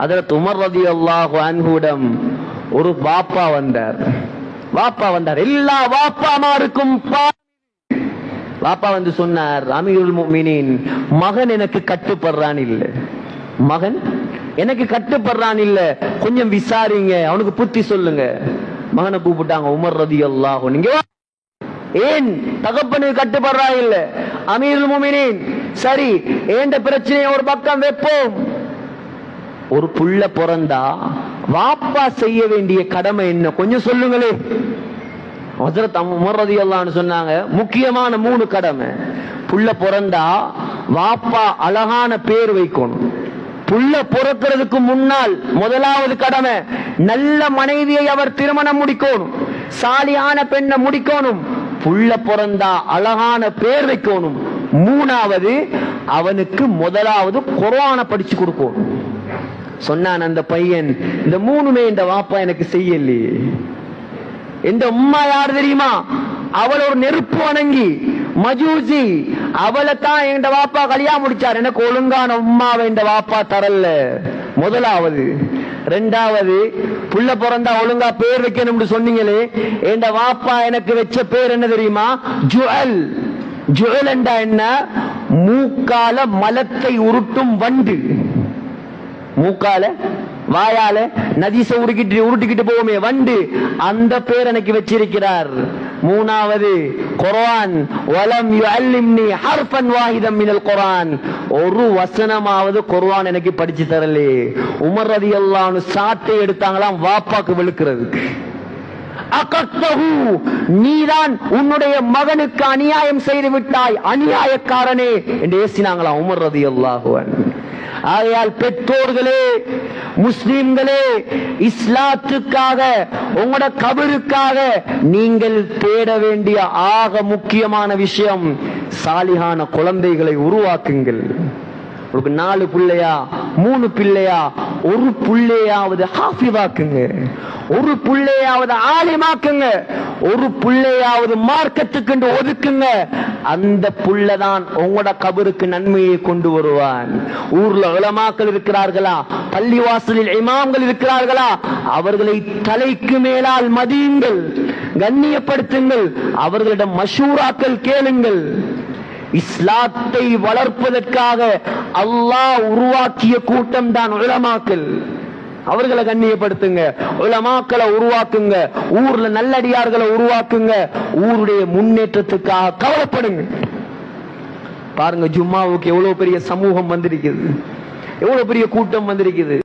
அதுல துமர் ரதி அல்லாஹு அன்ஹுடம் ஒரு பாப்பா வந்தார். வாப்பா வந்தார். எல்லா வாப்பாமாருக்கும் பா- வாப்பா வந்து சொன்னார் அமீருல் முமினின் மகன் எனக்கு கட்டுப்படுறான் இல்ல. மகன்? எனக்கு கட்டுப்படுறான் இல்ல. கொஞ்சம் விசாரிங்க. அவனுக்கு புத்தி சொல்லுங்க. மகனை கூப்பிட்டாங்க உமர் ரதி அல்லாஹு நீங்க ஏன் தகப்பனுக்கு கட்டுப்படுறா இல்ல? அமீருல் முமினின் சரி ஏண்ட பிரச்சனையை ஒரு பக்கம் வைப்போம்? ஒரு புள்ள பிறந்தா வாப்பா செய்ய வேண்டிய கடமை என்ன? கொஞ்சம் சொல்லுங்களே. ஹஜரத் உமர் எல்லாம்னு சொன்னாங்க முக்கியமான மூணு கடமை. புள்ள பிறந்தா வாப்பா அழகான பேர் வைக்கணும். புள்ள பிறக்கிறதுக்கு முன்னால் முதலாவது கடமை நல்ல மனைவியை அவர் திருமணம் முடிக்கணும். சாலியான பெண்ணை முடிக்கணும். புள்ள பிறந்தா அழகான பேர் வைக்கணும். மூணாவது அவனுக்கு முதலாவது குரான படிச்சு கொடுக்கணும். சொன்னான் அந்த பையன் இந்த மூணுமே இந்த வாப்பா எனக்கு செய்யலையே இந்த உம்மா யார் தெரியுமா? அவள் ஒரு நெருப்பு வணங்கி மஜூசி அவளை தான் எங்க வாப்பா கல்யாணம் முடிச்சார். எனக்கு ஒழுங்கான உம்மாவை இந்த வாப்பா தரல. முதலாவது. ரெண்டாவது புள்ள பிறந்தா ஒழுங்கா பேர் வைக்கணும்னு சொன்னீங்களே. என் வாப்பா எனக்கு வச்ச பேர் என்ன தெரியுமா? ஜுவல் ஜுவல் என்றா என்ன? மூக்கால மலத்தை உருட்டும் வண்டு. மூக்கால வாயால நதிச உருக்கிட்டு உருட்டிக்கிட்டு போவோமே வண்டு. அந்த பேர் எனக்கு வச்சிருக்கிறார். மூணாவது குரான் வலம் யுஅல்லிம்னி ஹர்ஃபன் வாஹிதம் மினல் குரான் ஒரு வசனமாவது குர்ஆன் எனக்கு படிச்சு தரலே. உமர் ரலியல்லாஹு அல்லான்னு சாட்டை எடுத்தாங்களாம் வாப்பாக்கு வெளுக்கிறதுக்கு. நீதான் உன்னுடைய மகனுக்கு அநியாயம் செய்து விட்டாய் அநியாயக்காரனே என்று ஏசினாங்களாம் உமர் ரதி அல்லாஹுவன் ஆகையால் பெற்றோர்களே முஸ்லிம்களே இஸ்லாத்துக்காக உங்களோட கபருக்காக நீங்கள் தேட வேண்டிய ஆக முக்கியமான விஷயம் சாலிகான குழந்தைகளை உருவாக்குங்கள். உங்களுக்கு நாலு பிள்ளையா மூணு பிள்ளையா ஒரு புள்ளையாவது ஹாஃபிவாக்குங்க. ஒரு புள்ளையாவது ஆலிமாக்குங்க. ஒரு புள்ளையாவது மார்க்கத்துக்கு ஒதுக்குங்க. அந்த புள்ளதான் உங்களோட கபருக்கு நன்மையை கொண்டு வருவான். ஊர்ல உலமாக்கள் இருக்கிறார்களா? பள்ளிவாசலில் இமாம்கள் இருக்கிறார்களா? அவர்களை தலைக்கு மேலால் மதியுங்கள். கண்ணியப்படுத்துங்கள். அவர்களிடம் மஷூராக்கள் கேளுங்கள். இஸ்லாத்தை வளர்ப்பதற்காக அல்லாஹ் உருவாக்கிய கூட்டம் தான் உலமாக்கள். அவர்களை கண்ணியப்படுத்துங்க. உலமாக்களை உருவாக்குங்க. ஊர்ல நல்லடியார்களை உருவாக்குங்க. ஊருடைய முன்னேற்றத்துக்காக கவலைப்படுங்க. பாருங்க ஜும்மாவுக்கு எவ்வளவு பெரிய சமூகம் வந்திருக்குது. எவ்வளவு பெரிய கூட்டம் வந்திருக்குது.